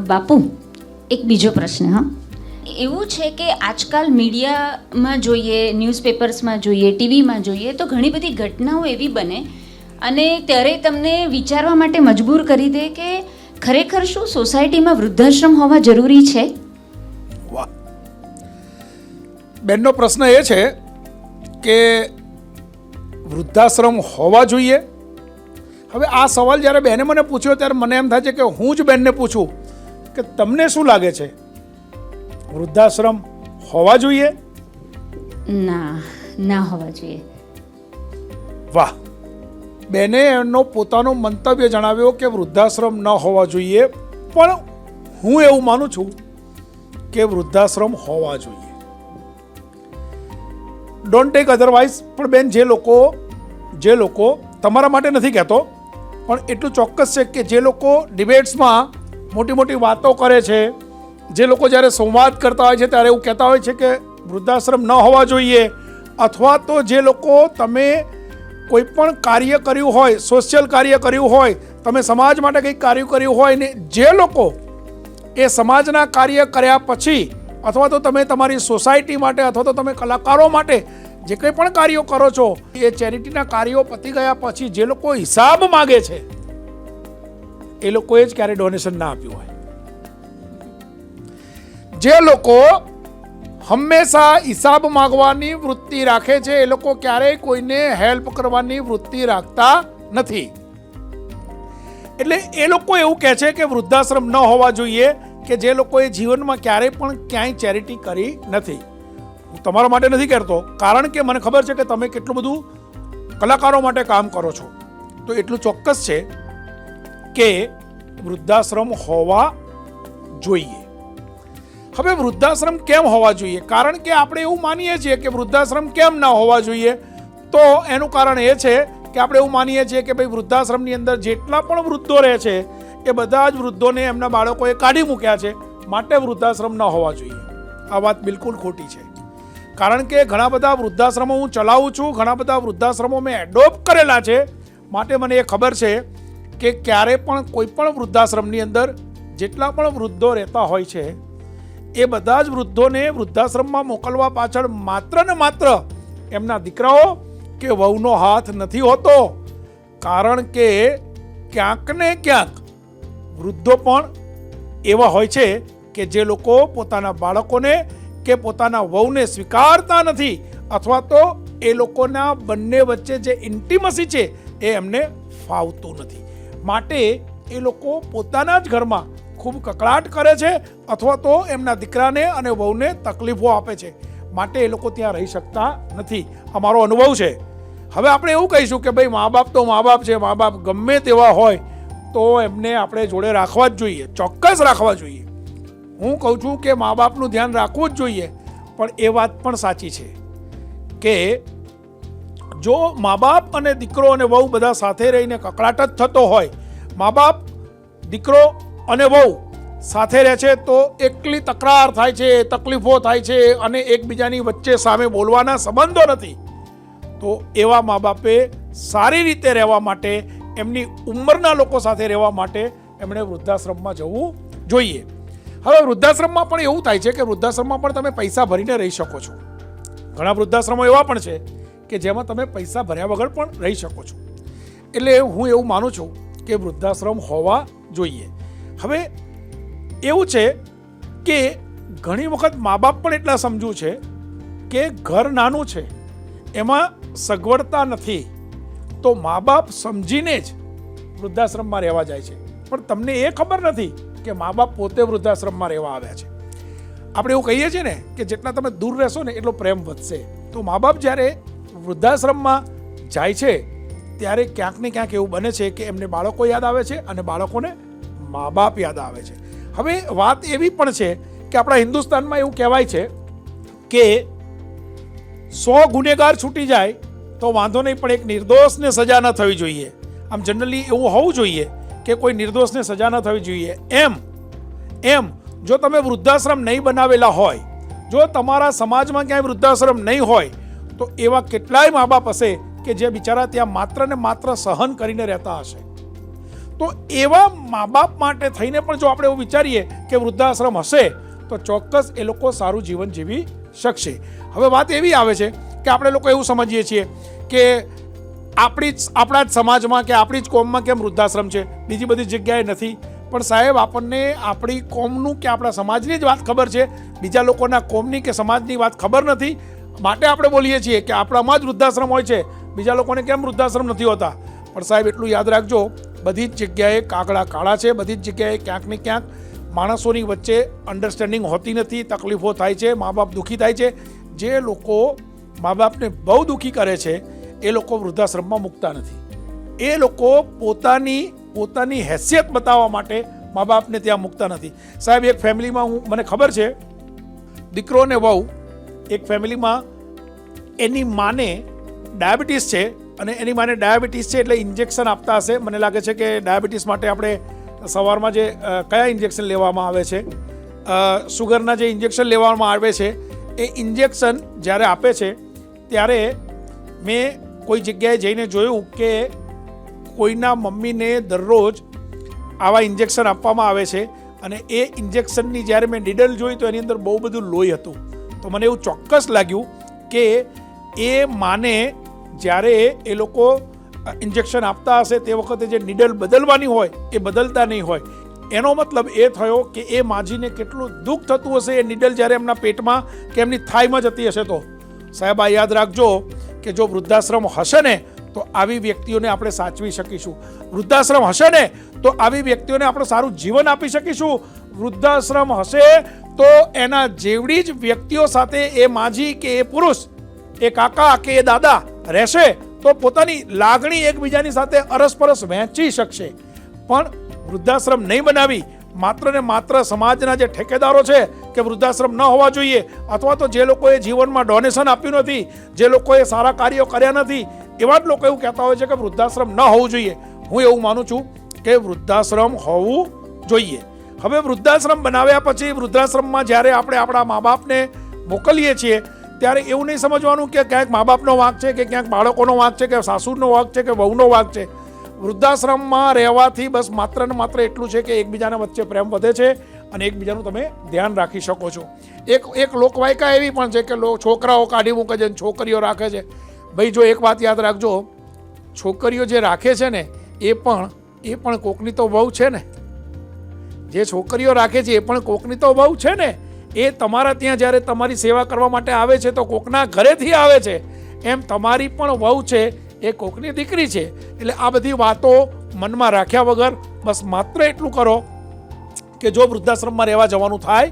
બાપુ એક બીજો પ્રશ્ન હા. એવું છે કે આજકાલ મીડિયામાં જોઈએ ન્યૂઝપેપર્સમાં જોઈએ ટીવીમાં જોઈએ તો ઘણી બધી ઘટનાઓ એવી બને અને ત્યારે તમને વિચારવા માટે મજબૂર કરી દે કે ખરેખર શું સોસાયટીમાં વૃદ્ધાશ્રમ હોવા જરૂરી છે? વાહ. બેનનો પ્રશ્ન એ છે કે વૃદ્ધાશ્રમ હોવા જોઈએ? હવે આ સવાલ જ્યારે બેને મને પૂછ્યો ત્યારે મને એમ થાય છે કે હું જ બેનને પૂછું. કે તમને શું લાગે છે? વૃદ્ધાશ્રમ હોવા જોઈએ? ના ના હોવા જોઈએ. વાહ. બેને એનો પોતાનો મંતવ્ય જણાવ્યો કે વૃદ્ધાશ્રમ ન હોવા જોઈએ પણ હું એવું માનું છું કે વૃદ્ધાશ્રમ હોવા જોઈએ. ડોન્ટ ટેક અધરવાઇઝ પણ બેન જે લોકો જે લોકો તમારા માટે નથી કહેતો પણ એટલું ચોક્કસ છે કે જે લોકો ડિબેટ્સમાં મોટી મોટી વાતો કરે છે. જે લોકો જ્યારે સંવાદ કરતા હોય છે ત્યારે એવું કહેતા હોય છે કે વૃદ્ધાશ્રમ ન હોવા જોઈએ. અથવા તો જે લોકો તમે કોઈ પણ કાર્ય કર્યું હોય સોશિયલ કાર્ય કર્યું હોય, તમે સમાજ માટે કંઈક કાર્ય કર્યું હોય ને જે લોકો એ સમાજના કાર્ય કર્યા પછી અથવા તો તમે તમારી સોસાયટી માટે અથવા તો તમે કલાકારો માટે જે કંઈ પણ કાર્યો કરો છો, એ ચેરિટીના કાર્યો પતી ગયા પછી જે લોકો હિસાબ માગે છે એ લોકોએ જ ક્યારે ડોનેશન ના આપ્યું હોય. જે લોકો હંમેશા હિસાબ માગવાની વૃત્તિ રાખે છે, એ લોકો ક્યારેય કોઈને હેલ્પ કરવાની વૃત્તિ રાખતા નથી. એટલે એ લોકો એવું કહે છે કે વૃદ્ધાશ્રમ ન હોવા જોઈએ, કે જે લોકોએ જીવનમાં ક્યારેય પણ ક્યાંય ચેરિટી કરી નથી. હું તમારા માટે નથી કહેતો, કારણ કે મને ખબર છે કે તમે કેટલું બધું કલાકારો માટે કામ કરો છો. તો એટલું ચોક્કસ છે કે વૃદ્ધાશ્રમ હોવા જોઈએ. હવે વૃદ્ધાશ્રમ કેમ હોવા જોઈએ? કારણ કે આપણે એવું માનીએ છીએ કે વૃદ્ધાશ્રમ કેમ ના હોવા જોઈએ? તો એનું કારણ એ છે કે આપણે એવું માનીએ છીએ કે ભાઈ વૃદ્ધાશ્રમની અંદર જેટલા પણ વૃદ્ધો રહે છે, એ બધા જ વૃદ્ધોને એમના બાળકોએ કાઢી મૂક્યા છે, માટે વૃદ્ધાશ્રમ ન હોવા જોઈએ. આ વાત બિલકુલ ખોટી છે. કારણ કે ઘણા બધા વૃદ્ધાશ્રમો હું ચલાવું છું, ઘણા બધા વૃદ્ધાશ્રમો મેં એડોપ્ટ કરેલા છે, માટે મને એ ખબર છે કે ક્યારે પણ કોઈ પણ વૃદ્ધાશ્રમની અંદર જેટલા પણ વૃદ્ધો રહેતા હોય છે, એ બધા જ વૃદ્ધોને વૃદ્ધાશ્રમમાં મોકલવા પાછળ માત્ર ને માત્ર એમના દીકરાઓ કે વહુનો હાથ નથી હોતો. કારણ કે ક્યાંક ને ક્યાંક વૃદ્ધો પણ એવા હોય છે કે જે લોકો પોતાના બાળકોને કે પોતાના વહુને સ્વીકારતા નથી અથવા તો એ લોકોના બંને વચ્ચે જે ઇન્ટિમસી છે એ એમને ફાવતું નથી. માટે એ લોકો પોતાના જ ઘરમાં ખૂબ કકળાટ કરે છે અથવા તો એમના દીકરાને અને વહુને તકલીફો આપે છે. માટે એ લોકો ત્યાં રહી શકતા નથી. અમારો અનુભવ છે. હવે આપણે એવું કહીશું કે ભાઈ મા બાપ તો મા બાપ છે, મા બાપ ગમે તેવા હોય તો એમને આપણે જોડે રાખવા જ જોઈએ, ચોક્કસ રાખવા જોઈએ. હું કહું છું કે મા બાપનું ધ્યાન રાખવું જ જોઈએ, પણ એ વાત પણ સાચી છે કે જો મા બાપ અને દીકરો અને વહુ બધા સાથે રહીને કકળાટ જ થતો હોય મા બાપ દીકરો અને વહુ સાથે રહે છે, તો એકલી તકરાર થાય છે, તકલીફો થાય છે અને એકબીજાની વચ્ચે સામે બોલવાના સંબંધો નથી. તો એવા મા બાપે સારી રીતે રહેવા માટે, એમની ઉંમરના લોકો સાથે રહેવા માટે એમણે વૃદ્ધાશ્રમમાં જવું જોઈએ. હવે વૃદ્ધાશ્રમમાં પણ એવું થાય છે કે વૃદ્ધાશ્રમમાં પણ તમે પૈસા ભરીને રહી શકો છો. ઘણા વૃદ્ધાશ્રમો એવા પણ છે કે જેમાં તમે પૈસા ભર્યા વગર પણ રહી શકો છો. એટલે હું એવું માનું છું કે વૃદ્ધાશ્રમ હોવા જોઈએ. હવે એવું છે કે ઘણી વખત મા બાપ પણ એટલા સમજુ છે કે ઘર નાનું છે, એમાં સગવડતા નથી. તો મા બાપ સમજીને જ વૃદ્ધાશ્રમમાં રહેવા જાય છે. પણ તમને એ ખબર નથી કે મા બાપ પોતે વૃદ્ધાશ્રમમાં રહેવા આવ્યા છે. આપણે એવું કહીએ છીએ ને કે જેટલા તમે દૂર રહેશો ને એટલો પ્રેમ વધશે. તો મા બાપ જ્યારે વૃદ્ધાશ્રમમાં જાય છે, ત્યારે ક્યાંક ને ક્યાંક એવું બને છે કે એમને બાળકો યાદ આવે છે અને બાળકોને મા બાપ યાદ આવે છે. હવે વાત એવી પણ છે કે આપણા હિન્દુસ્તાનમાં એવું કહેવાય છે કે સો ગુનેગાર છૂટી જાય તો વાંધો નહીં, પણ એક નિર્દોષને સજા ન થવી જોઈએ. આમ જનરલી એવું હોવું જોઈએ કે કોઈ નિર્દોષને સજા ન થવી જોઈએ. એમ એમ, જો તમે વૃદ્ધાશ્રમ નહીં બનાવેલા હોય, જો તમારા સમાજમાં ક્યાંય વૃદ્ધાશ્રમ નહીં હોય તો એવા કેટલાય મા બાપ હશે કે જે બિચારા ત્યાં માત્ર ને માત્ર સહન કરીને રહેતા હશે? તો એવા મા બાપ માટે થઈને પણ જો આપણે એવું વિચારીએ કે વૃદ્ધાશ્રમ હશે, તો ચોક્કસ એ લોકો સારું જીવન જીવી શકશે. હવે વાત એવી આવે છે કે આપણે લોકો એવું સમજીએ છીએ કે આપણી જ, આપણા જ સમાજમાં કે આપણી જ કોમમાં કેમ વૃદ્ધાશ્રમ છે? બીજી બધી જગ્યાએ નથી. પણ સાહેબ, આપણને આપણી કોમનું કે આપણા સમાજની જ વાત ખબર છે. બીજા લોકોના કોમની કે સમાજની વાત ખબર નથી. માટે આપણે બોલીએ છીએ કે આપણામાં જ વૃદ્ધાશ્રમ હોય છે. બીજા લોકોને કેમ વૃદ્ધાશ્રમ નથી હોતા? પણ સાહેબ, એટલું યાદ રાખજો, બધી જ જગ્યાએ કાગડા કાળા છે, બધી જ જગ્યાએ ક્યાંક ને ક્યાંક માણસોની વચ્ચે અન્ડરસ્ટેન્ડિંગ હોતી નથી, તકલીફો થાય છે મા બાપ દુઃખી થાય છે. જે લોકો મા બાપને બહુ દુઃખી કરે છે, એ લોકો વૃદ્ધાશ્રમમાં મૂકતા નથી. એ લોકો પોતાની પોતાની હેસિયત બતાવવા માટે મા બાપને ત્યાં મૂકતા નથી. સાહેબ, એક ફેમિલીમાં હું, મને ખબર છે, દીકરો ને વહુ, એક ફેમિલીમાં એની માને ડાયાબિટીસ છે અને એની માને ડાયાબિટીસ છે એટલે ઇન્જેક્શન આપતા હશે. મને લાગે છે કે ડાયાબિટીસ માટે આપણે સવારમાં જે કયા ઇન્જેક્શન લેવામાં આવે છે? સુગરના જે ઇન્જેક્શન લેવામાં આવે છે, એ ઇન્જેક્શન જ્યારે આપે છે, ત્યારે મેં કોઈ જગ્યાએ જઈને જોયું કે કોઈના મમ્મીને દરરોજ આવા ઇન્જેક્શન આપવામાં આવે છે અને એ ઇન્જેક્શનની જ્યારે મેં ડીડલ જોઈ તો એની અંદર બહુ બધું લોહી હતું. તો મને એવું ચોક્કસ લાગ્યું કે એ માને જ્યારે એ લોકો ઇન્જેક્શન આપતા હશે તે વખતે જે નીડલ બદલવાની હોય, એ બદલતા નહીં હોય. એનો મતલબ એ થયો કે એ માજીને કેટલું દુઃખ થતું હશે એ નીડલ જ્યારે એમના પેટમાં કે એમની થાઈમાં જતી હશે તો. સાહેબ, આ યાદ રાખજો કે જો વૃદ્ધાશ્રમ હશે ને, તો આવી વ્યક્તિઓને આપણે સાચવી શકીશું. વૃદ્ધાશ્રમ હશે ને, તો આવી વ્યક્તિઓને આપણે સારું જીવન આપી શકીશું. વૃદ્ધાશ્રમ હશે તો એના જેવડી જ વ્યક્તિઓ સાથે એ માજી કે એ પુરુષ એ કાકા કે એ દાદા રહેશે તો પોતાની લાગણી એકબીજાની સાથે અરસપરસ વહેંચી શકશે. પણ વૃદ્ધાશ્રમ નહીં બનાવી, માત્ર ને માત્ર સમાજના જે ઠેકેદારો છે કે વૃદ્ધાશ્રમ ન હોવા જોઈએ, અથવા તો જે લોકોએ જીવનમાં ડોનેશન આપ્યું નથી, જે લોકોએ સારા કાર્યો કર્યા નથી, એવા જ લોકો એવું કહેતા હોય છે કે વૃદ્ધાશ્રમ ન હોવું જોઈએ. હું એવું માનું છું કે વૃદ્ધાશ્રમ હોવું જોઈએ. હવે વૃદ્ધાશ્રમ બનાવ્યા પછી વૃદ્ધાશ્રમમાં જ્યારે આપણે આપણા મા બાપને મોકલીએ છીએ ત્યારે એવું નહીં સમજવાનું કે ક્યાંક મા બાપનો વાંક છે કે ક્યાંક બાળકોનો વાંક છે કે સાસુનો વાંક છે કે વહુનો વાંક છે. વૃદ્ધાશ્રમમાં રહેવાથી બસ માત્ર ને માત્ર એટલું છે કે એકબીજાના વચ્ચે પ્રેમ વધે છે અને એકબીજાનું તમે ધ્યાન રાખી શકો છો. એક એક લોકવાયકા એવી પણ છે કે છોકરાઓ કાઢી મૂકે છે છોકરીઓ રાખે છે. ભાઈ, જો એક વાત યાદ રાખજો, છોકરીઓ જે રાખે છે ને, એ પણ એ પણ કોકની તો વહુ છે ને. જે છોકરીઓ રાખે છે, એ પણ કોકની તો વહુ છે ને. એ તમારા ત્યાં જ્યારે તમારી સેવા કરવા માટે આવે છે તો કોકના ઘરેથી આવે છે. એમ તમારી પણ વહુ છે, એ કોકની દીકરી છે. એટલે આ બધી વાતો મનમાં રાખ્યા વગર બસ માત્ર એટલું કરો કે જો વૃદ્ધાશ્રમમાં રહેવા જવાનું થાય,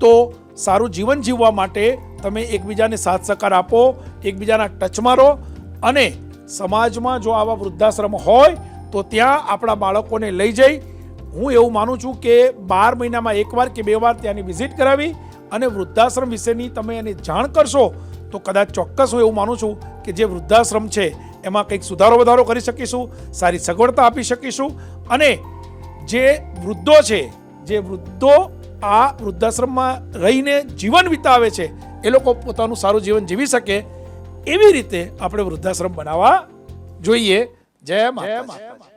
તો સારું જીવન જીવવા માટે તમે એકબીજાને સાથ સહકાર આપો, એકબીજાના ટચમાં રહો અને સમાજમાં જો આવા વૃદ્ધાશ્રમ હોય, તો ત્યાં આપણા બાળકોને લઈ જઈ હું એવું માનું છું કે બાર મહિનામાં એકવાર કે બે વાર ત્યાંની વિઝિટ કરાવી અને વૃદ્ધાશ્રમ વિશેની તમે એની જાણ કરશો, તો કદાચ ચોક્કસ હું એવું માનું છું કે જે વૃદ્ધાશ્રમ છે, એમાં કંઈક સુધારો વધારો કરી શકીશું, સારી સગવડતા આપી શકીશું અને જે વૃદ્ધો છે, જે વૃદ્ધો આ વૃદ્ધાશ્રમમાં રહીને જીવન વિતાવે છે, એ લોકો પોતાનું સારું જીવન જીવી શકે, એવી રીતે આપણે વૃદ્ધાશ્રમ બનાવવા જોઈએ. જય માતા